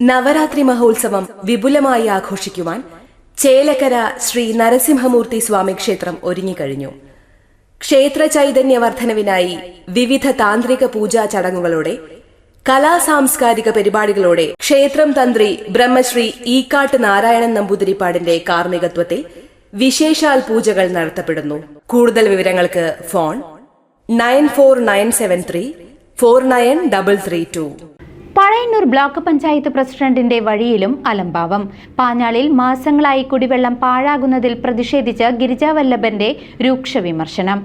നവരാത്രി മഹോത്സവം വിപുലമായി ആഘോഷിക്കുവാൻ ചേലക്കര ശ്രീ നരസിംഹമൂർത്തി സ്വാമി ക്ഷേത്രം ഒരുങ്ങിക്കഴിഞ്ഞു ക്ഷേത്ര ചൈതന്യ വർധനവിനായി വിവിധ താന്ത്രിക പൂജാ ചടങ്ങുകളോടെ കലാ സാംസ്കാരിക പരിപാടികളോടെ ക്ഷേത്രം തന്ത്രി ബ്രഹ്മശ്രീ ഈക്കാട്ട് നാരായണൻ നമ്പൂതിരിപ്പാടിന്റെ കാർമ്മികത്വത്തിൽ വിശേഷാൽ പൂജകൾ നടത്തപ്പെടുന്നു. കൂടുതൽ വിവരങ്ങൾക്ക് phone nine four nine seven three four nine double three two. Pazhayannur block panchayat പ്രസിഡന്റിന്റെ വഴിയിലും അലംഭാവം. പാഞ്ഞാളിൽ മാസങ്ങളായി കുടിവെള്ളം പാഴാകുന്നതിൽ പ്രതിഷേധിച്ച് ഗിരിജാവല്ലഭന്റെ രൂക്ഷ വിമർശനം.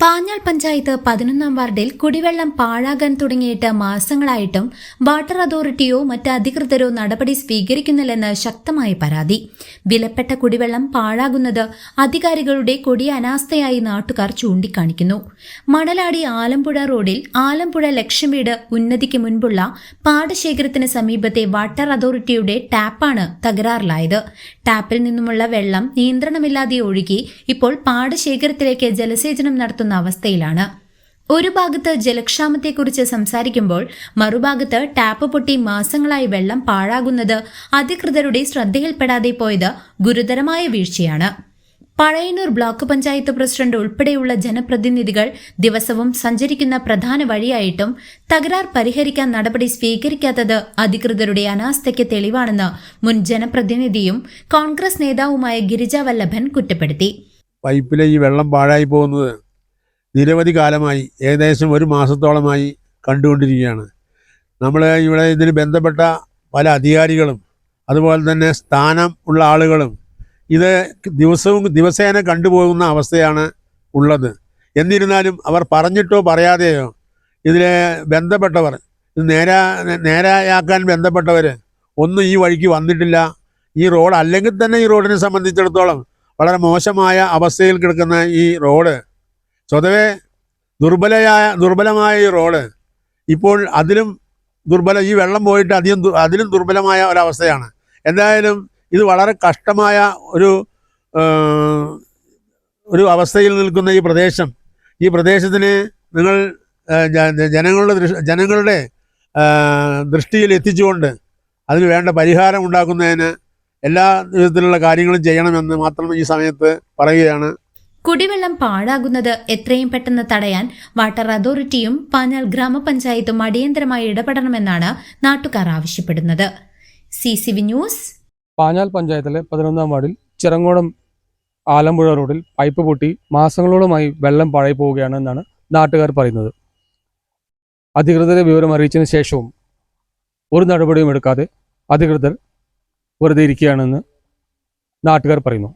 പാഞ്ഞാൾ പഞ്ചായത്ത് പതിനൊന്നാം വാർഡിൽ കുടിവെള്ളം പാഴാകാൻ തുടങ്ങിയിട്ട് മാസങ്ങളായിട്ടും വാട്ടർ അതോറിറ്റിയോ മറ്റ് അധികൃതരോ നടപടി സ്വീകരിക്കുന്നില്ലെന്ന് ശക്തമായ പരാതി. വിലപ്പെട്ട കുടിവെള്ളം പാഴാകുന്നത് അധികാരികളുടെ കൊടിയ അനാസ്ഥയായി നാട്ടുകാർ ചൂണ്ടിക്കാണിക്കുന്നു. മണലാടി ആലമ്പുഴ റോഡിൽ ആലമ്പുഴ ലക്ഷ്യം വീട് ഉന്നതിക്ക് മുൻപുള്ള പാടശേഖരത്തിന് സമീപത്തെ വാട്ടർ അതോറിറ്റിയുടെ ടാപ്പാണ് തകരാറിലായത്. ടാപ്പിൽ നിന്നുമുള്ള വെള്ളം നിയന്ത്രണമില്ലാതെ ഒഴുകി ഇപ്പോൾ പാടശേഖരത്തിലേക്ക് ജലസേചനം നടത്തുന്ന അവസ്ഥയിലാണ്. ഒരു ഭാഗത്ത് ജലക്ഷാമത്തെക്കുറിച്ച് സംസാരിക്കുമ്പോൾ മറുഭാഗത്ത് ടാപ്പ് പൊട്ടി മാസങ്ങളായി വെള്ളം പാഴാകുന്നത് അധികൃതരുടെ ശ്രദ്ധയിൽപ്പെടാതെ പോയത് ഗുരുതരമായ വീഴ്ചയാണ്. പഴയന്നൂർ ബ്ലോക്ക് പഞ്ചായത്ത് പ്രസിഡന്റ് ഉൾപ്പെടെയുള്ള ജനപ്രതിനിധികൾ ദിവസവും സഞ്ചരിക്കുന്ന പ്രധാന വഴിയായിട്ടും തകരാർ പരിഹരിക്കാൻ നടപടി സ്വീകരിക്കാത്തത് അധികൃതരുടെ അനാസ്ഥയ്ക്ക് തെളിവാണെന്ന് മുൻ ജനപ്രതിനിധിയും കോൺഗ്രസ് നേതാവുമായ ഗിരിജ വല്ലഭൻ കുറ്റപ്പെടുത്തി. പൈപ്പിലെ ഈ വെള്ളം പാഴായി പോകുന്നത് നിരവധി കാലമായി ഏകദേശം ഒരു മാസത്തോളമായി കണ്ടുകൊണ്ടിരിക്കുകയാണ്. നമ്മൾ ഇവിടെ ഇതിന് ബന്ധപ്പെട്ട പല അധികാരികളും അതുപോലെ തന്നെ സ്ഥാനം ഉള്ള ആളുകളും ഇത് ദിവസവും ദിവസേന കണ്ടുപോകുന്ന അവസ്ഥയാണ് ഉള്ളത്. എന്നിരുന്നാലും അവർ പറഞ്ഞിട്ടോ പറയാതെയോ ഇതിലെ ബന്ധപ്പെട്ടവർ ഇത് നേരാ നേരായാക്കാൻ ബന്ധപ്പെട്ടവർ ഒന്നും ഈ വഴിക്ക് വന്നിട്ടില്ല. ഈ റോഡ് അല്ലെങ്കിൽ തന്നെ ഈ റോഡിനെ സംബന്ധിച്ചിടത്തോളം വളരെ മോശമായ അവസ്ഥയിൽ കിടക്കുന്ന ഈ റോഡ് സ്വതവേ ദുർബലയായ ദുർബലമായ ഈ റോഡ് ഇപ്പോൾ അതിലും ദുർബല ഈ വെള്ളം പോയിട്ട് അധികം അതിലും ദുർബലമായ ഒരവസ്ഥയാണ്. എന്തായാലും ഇത് വളരെ കഷ്ടമായ ഒരു ഒരു അവസ്ഥയിൽ നിൽക്കുന്ന ഈ പ്രദേശം ഈ പ്രദേശത്തിന് നിങ്ങൾ ജനങ്ങളുടെ ജനങ്ങളുടെ ദൃഷ്ടിയിൽ എത്തിച്ചുകൊണ്ട് അതിന് വേണ്ട പരിഹാരം ഉണ്ടാക്കുന്നതിന് എല്ലാ വിധത്തിലുള്ള കാര്യങ്ങളും ചെയ്യണമെന്ന് മാത്രം ഈ സമയത്ത് പറയുകയാണ്. കുടിവെള്ളം പാഴാകുന്നത് എത്രയും പെട്ടെന്ന് തടയാൻ വാട്ടർ അതോറിറ്റിയും പാഞ്ഞാൽ ഗ്രാമപഞ്ചായത്തും അടിയന്തരമായി ഇടപെടണമെന്നാണ് നാട്ടുകാർ ആവശ്യപ്പെടുന്നത്. സി ന്യൂസ് പാഞ്ഞാൽ പഞ്ചായത്തിലെ പതിനൊന്നാം വാർഡിൽ ചിറങ്ങോടം ആലമ്പുഴ റോഡിൽ പൈപ്പ് പൊട്ടി മാസങ്ങളോളമായി വെള്ളം പാഴായി പോവുകയാണെന്നാണ് നാട്ടുകാർ പറയുന്നത്. അധികൃതരെ വിവരം അറിയിച്ചതിന് ശേഷവും ഒരു നടപടിയും എടുക്കാതെ അധികൃതർ വെറുതെ ഇരിക്കുകയാണെന്ന് നാട്ടുകാർ പറയുന്നു.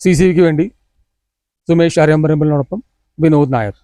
സി സി വിക്ക് വേണ്ടി സുമേഷ് അരയമ്പരമ്പലിനോടൊപ്പം വിനോദ് നായർ.